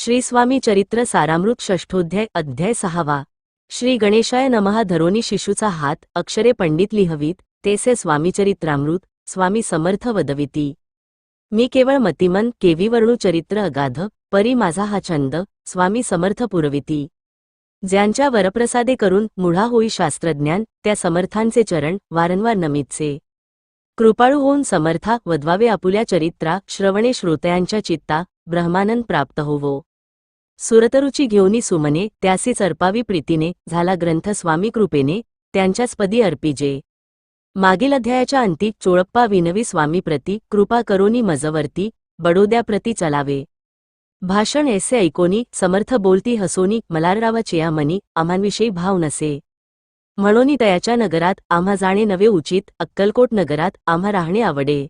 श्री स्वामी चरित्र सारामृत षष्ठोध्याय अध्याय सहावा. श्री गणेशाय नमहा धरोनी शिशूचा हात अक्षरे पंडित लिहवीत तेसे स्वामीचरित्रामृत स्वामी समर्थ वदविती. मी केवळ मतिमन केवी वर्णू चरित्र अगाध परी माझा हा छंद स्वामी समर्थ पुरविती. ज्यांच्या वरप्रसादे करून मुढा होई शास्त्रज्ञान त्या समर्थांचे चरण वारंवार नमितचे कृपाळू होऊन समर्था वधवावे आपुल्या चरित्रा श्रवणे श्रोत्यांच्या चित्ता ब्रह्मानंद प्राप्त होवो. सुरतरुची घेऊनी सुमने त्यासीच अर्पावी प्रीतीने झाला ग्रंथ स्वामी कृपेने त्यांच्याच पदी अर्पिजे मागील अध्यायाच्या अंती चोळप्पा विनवी स्वामीप्रती कृपा करोनी मजवर्ती बडोद्याप्रती चलावे. भाषण ऐसे ऐकोनी समर्थ बोलती हसोनी मलाररावा मनी आम्हांविषयी भाव नसे. म्हणोनी तयाच्या नगरात आम्हा जाणे नवे उचित अक्कलकोट नगरात आम्हा राहणे आवडे.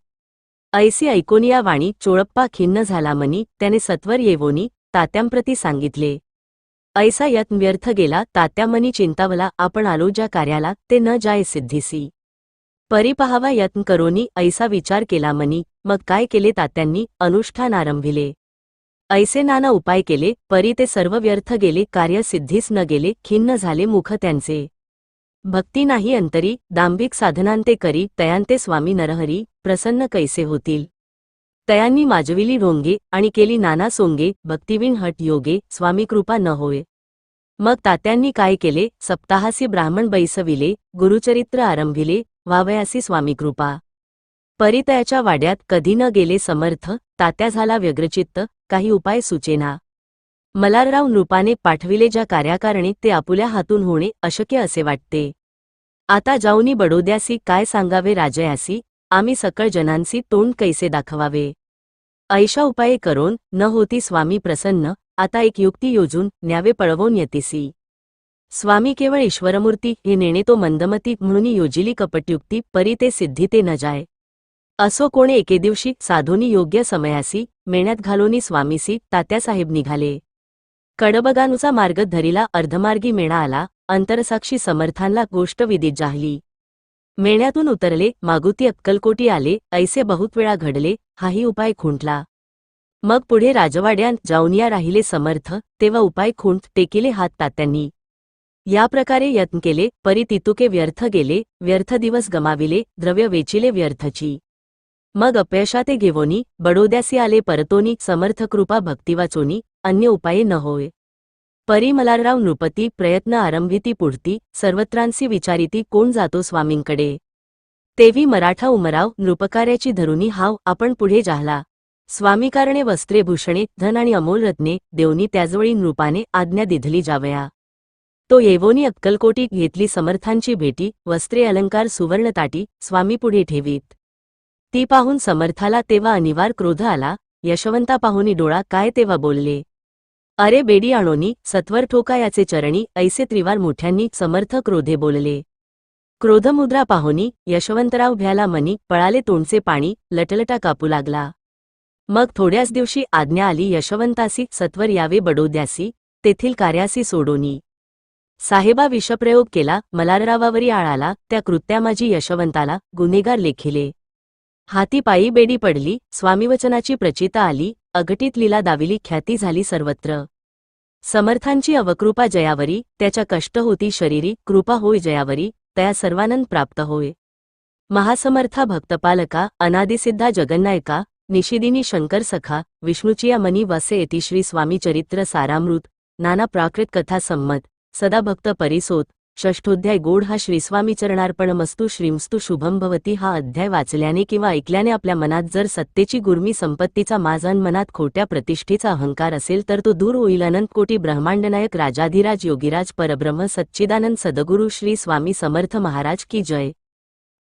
ऐसी ऐकोनी या वाणी चोळप्पा खिन्न झाला मनी त्याने सत्वर येवोनी तात्यांप्रती सांगितले. ऐसा यत्न व्यर्थ गेला तात्यामनी चिंतावला आपण आलो ज्या कार्याला ते न जाय सिद्धीसी परी पहावा यत्न करोनी ऐसा विचार केला मनी मग काय केले तात्यांनी अनुष्ठान आरंभिले. ऐसे नाना उपाय केले परी ते सर्व व्यर्थ गेले कार्य सिद्धीस न गेले खिन्न झाले मुख त्यांचे. भक्ती नाही अंतरी दांभिक साधनांते करी तयांते स्वामी नरहरी प्रसन्न कैसे होतील? तयांनी माजविली ढोंगे आणि केली नाना सोंगे भक्तिवीण हट योगे स्वामी कृपा न होय मग तात्यांनी काय केले? सप्ताहासी ब्राह्मण बैसविले गुरुचरित्र आरंभिले व्हावयासी स्वामी कृपा परितयाच्या वाड्यात कधी न गेले समर्थ तात्या झाला व्यग्रचित्त काही उपाय सुचेना. मलारराव नृपाने पाठविले ज्या कार्याकारणे ते आपुल्या हातून होणे अशक्य असे वाटते. आता जाऊनी बडोद्यासी काय सांगावे राजयासी? आम्ही सकळ जनांसी तोंड कैसे दाखवावे? ऐशा उपाये करून न होती स्वामी प्रसन्न आता एक युक्ती योजून न्यावे पळवून येतीसी स्वामी केवळ ईश्वरमूर्ती हे नेणे तो मंदमती म्हणून योजिली कपटयुक्ती परी ते सिद्धी ते न जाय. असो कोणे एके दिवशी साधूनी योग्य समयासी मेण्यात घालोनी स्वामीसी तात्यासाहेब निघाले. कडबगानुचा मार्ग धरीला अर्धमार्गी मेणा आला अंतरसाक्षी समर्थांना गोष्ट विदित जाहली. मेण्यातून उतरले मागुती अक्कलकोटी आले ऐसे बहुत वेळा घडले हाही उपाय खुंटला. मग पुढे राजवाड्यात जाऊनिया राहिले समर्थ तेव्हा उपाय खुंट टेकिले हात तात्यांनी. या प्रकारे यत्न केले परी तितुके व्यर्थ गेले व्यर्थ दिवस गमाविले द्रव्य वेचिले व्यर्थची. मग अपयशा ते घेवोनी बडोद्यासी आले परतोनी समर्थ कृपा भक्तिवाचोनी अन्य उपाये न होय. परी मलारराव नृपती प्रयत्न आरंभिती पुढती सर्वत्रांसी विचारिती कोण जातो स्वामींकडे. तेवी मराठा उमराव नृपकार्याची धरुनी हाव आपण पुढे जाहला. स्वामीकारणे वस्त्रे भूषणे धन आणि अमोल रत्ने देवनी त्याजवळी नृपाने आज्ञा दिधली जावया. तो येवोनी अक्कलकोटी घेतली समर्थांची भेटी वस्त्रे अलंकार सुवर्णताटी स्वामी पुढे ठेवीत. ती पाहून समर्थाला तेव्हा अनिवार क्रोध आला यशवंता पाहुनी डोळा काय तेव्हा बोलले. अरे बेडी आणोनी सत्वर ठोका याचे चरणी ऐसे त्रिवार मोठ्यांनी समर्थ क्रोधे बोलले. क्रोधमुद्रा पाहोनी यशवंतराव भ्याला मनी पळाले तोंडचे पाणी लटलटा कापू लागला. मग थोड्याच दिवशी आज्ञा आली यशवंतासी सत्वर यावे बडोद्यासी तेथील कार्यासी सोडोनी. साहेबा विषप्रयोग केला मलाररावावरी आळाला त्या कृत्यामाजी यशवंताला गुन्हेगार लेखिले. हाती पायी बेडी पडली स्वामीवचनाची प्रचिता आली अघटित लीला दाविली ख्याती झाली सर्वत्र. समर्थांची अवकृपा जयावरी त्याच्या कष्ट होती शरीरी कृपा होय जयावरी तया सर्वानंद प्राप्त होय. महासमर्था भक्तपालका अनादिसिद्धा जगन्नायका निशिदिनी शंकर सखा विष्णुचिया मनी वसे येती श्री स्वामी चरित्र सारामृत नाना प्राकृत कथा संमत सदा भक्त परिसोत षष्ठोध्याय गोड हा श्रीस्वामी चरणार्पणमस्तू श्रीमस्तू शुभम भवती हा अध्याय वाचल्याने किंवा ऐकल्याने आपल्या मनात जर सत्तेची गुर्मी संपत्तीचा माझान मनात खोट्या प्रतिष्ठेचा अहंकार असेल तर तो दूर होईल अनंत कोटी ब्रह्मांडनायक राजाधिराज योगीराज परब्रह्म सच्चिदानंद सदगुरु श्री स्वामी समर्थ महाराज की जय.